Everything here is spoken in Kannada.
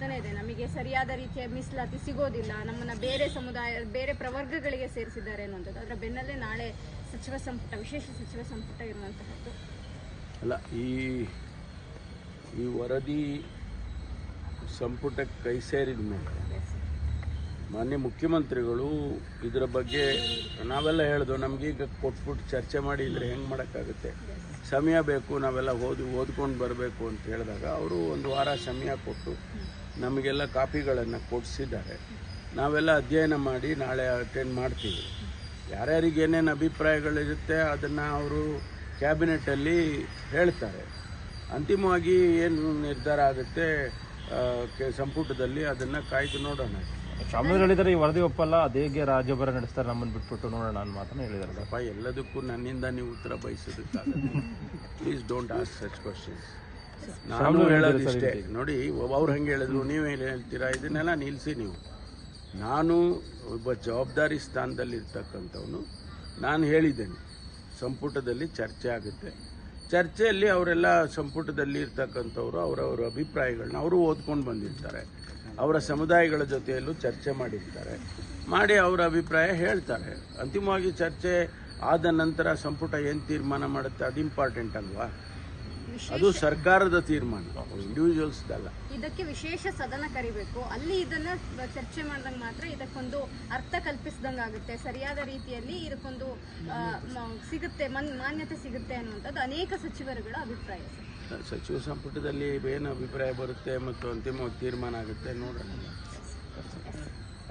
ಆಗ್ತಾನೆ ಇದೆ. ನಮಗೆ ಸರಿಯಾದ ರೀತಿಯ ಮೀಸಲಾತಿ ಸಿಗೋದಿಲ್ಲ. ನಮ್ಮನ್ನ ಬೇರೆ ಸಮುದಾಯ, ಬೇರೆ ಪ್ರವರ್ಗಗಳಿಗೆ ಸೇರಿಸಿದ್ದಾರೆ ಅನ್ನುವಂಥದ್ದು. ಅದರ ಬೆನ್ನಲ್ಲೇ ನಾಳೆ ಸಚಿವ ಸಂಪುಟ, ವಿಶೇಷ ಸಚಿವ ಸಂಪುಟ ಇರುವಂತಹದ್ದು. ಅಲ್ಲ, ಈ ಈ ವರದಿ ಸಂಪುಟಕ್ಕೆ ಕೈ ಸೇರಿದ ಮೇಲೆ ಮಾನ್ಯ ಮುಖ್ಯಮಂತ್ರಿಗಳು, ಇದರ ಬಗ್ಗೆ ನಾವೆಲ್ಲ ಹೇಳಿದ್ವು ನಮಗೀಗ ಕೊಟ್ಬಿಟ್ಟು ಚರ್ಚೆ ಮಾಡಿ ಇಲ್ಲರೆ ಹೆಂಗೆ ಮಾಡೋಕ್ಕಾಗುತ್ತೆ? ಸಮಯ ಬೇಕು, ನಾವೆಲ್ಲ ಓದಿ, ಓದ್ಕೊಂಡು ಬರಬೇಕು ಅಂತ ಹೇಳಿದಾಗ ಅವರು ಒಂದು ವಾರ ಸಮಯ ಕೊಟ್ಟು ನಮಗೆಲ್ಲ ಕಾಪಿಗಳನ್ನು ಕೊಡಿಸಿದ್ದಾರೆ. ನಾವೆಲ್ಲ ಅಧ್ಯಯನ ಮಾಡಿ ನಾಳೆ ಅಟೆಂಡ್ ಮಾಡ್ತೀವಿ. ಯಾರ್ಯಾರಿಗೆ ಏನೇನು ಅಭಿಪ್ರಾಯಗಳಿರುತ್ತೆ ಅದನ್ನು ಅವರು ಕ್ಯಾಬಿನೆಟಲ್ಲಿ ಹೇಳ್ತಾರೆ. ಅಂತಿಮವಾಗಿ ಏನು ನಿರ್ಧಾರ ಆಗುತ್ತೆ ಸಂಪುಟದಲ್ಲಿ ಅದನ್ನು ಕಾಯ್ದು ನೋಡೋಣ. ಶಾಮೀರ್ ಹೇಳಿದರೆ ಈ ವರದಿ ಒಪ್ಪಲ್ಲ ಅದೇ ರಾಜ್ಯಭಾರ ನಡೆಸ್ತಾರೆ ನಮ್ಮನ್ನು ಬಿಟ್ಬಿಟ್ಟು ನೋಡೋಣ ನಾನು ಮಾತ್ರ ಹೇಳಿದ್ದಾರೆ. ಅಪ್ಪ ಎಲ್ಲದಕ್ಕೂ ನನ್ನಿಂದ ನೀವು ಉತ್ತರ ಬಯಸೋದಕ್ಕಾಗಲ್ಲ. Please don't ask such questions ನಾನು ಹೇಳೋದು ಇಷ್ಟೇ. ನೋಡಿ ಅವ್ರು ಹಂಗೆ ಹೇಳಿದ್ರು ನೀವು ಏನು ಹೇಳ್ತೀರಾ? ಇದನ್ನೆಲ್ಲ ನಿಲ್ಲಿಸಿ ನೀವು. ನಾನು ಒಬ್ಬ ಜವಾಬ್ದಾರಿ ಸ್ಥಾನದಲ್ಲಿ ಇರ್ತಕ್ಕಂಥವನು ನಾನು ಹೇಳಿದ್ದೇನೆ ಸಂಪುಟದಲ್ಲಿ ಚರ್ಚೆ ಆಗುತ್ತೆ. ಚರ್ಚೆಯಲ್ಲಿ ಅವರೆಲ್ಲ ಸಂಪುಟದಲ್ಲಿ ಇರ್ತಕ್ಕಂಥವ್ರು ಅವರವರ ಅಭಿಪ್ರಾಯಗಳನ್ನ ಅವರು ಓದ್ಕೊಂಡು ಬಂದಿರ್ತಾರೆ. ಅವರ ಸಮುದಾಯಗಳ ಜೊತೆಯಲ್ಲೂ ಚರ್ಚೆ ಮಾಡಿರ್ತಾರೆ. ಮಾಡಿ ಅವರ ಅಭಿಪ್ರಾಯ ಹೇಳ್ತಾರೆ. ಅಂತಿಮವಾಗಿ ಚರ್ಚೆ ಆದ ನಂತರ ಸಂಪುಟ ಏನು ತೀರ್ಮಾನ ಮಾಡುತ್ತೆ? ಅದು ಇಂಪಾರ್ಟೆಂಟ್ ಅಲ್ವಾ? ಅದು ಸರ್ಕಾರದ ತೀರ್ಮಾನ. ಇಂಡಿವಿಜುವಲ್ಸ್ದಲ್ಲ ಇದಕ್ಕೆ ವಿಶೇಷ ಸದನ ಕರಿಬೇಕು. ಅಲ್ಲಿ ಇದನ್ನ ಚರ್ಚೆ ಮಾಡಿದಂಗ ಮಾತ್ರ ಇದಕ್ಕೊಂದು ಅರ್ಥ ಕಲ್ಪಿಸಿದಂಗೆ ಆಗುತ್ತೆ. ಸರಿಯಾದ ರೀತಿಯಲ್ಲಿ ಇದಕ್ಕೊಂದು ಸಿಗುತ್ತೆ ಮನ್- ಮಾನ್ಯತೆ ಸಿಗುತ್ತೆ ಅನ್ನುವಂಥದ್ದು ಅನೇಕ ಸಚಿವರುಗಳ ಅಭಿಪ್ರಾಯ. ಸರ್ ಸಚಿವ ಸಂಪುಟದಲ್ಲಿ ಏನು ಅಭಿಪ್ರಾಯ ಬರುತ್ತೆ ಮತ್ತು ಅಂತಿಮ ತೀರ್ಮಾನ ಆಗುತ್ತೆ ನೋಡೋಣ.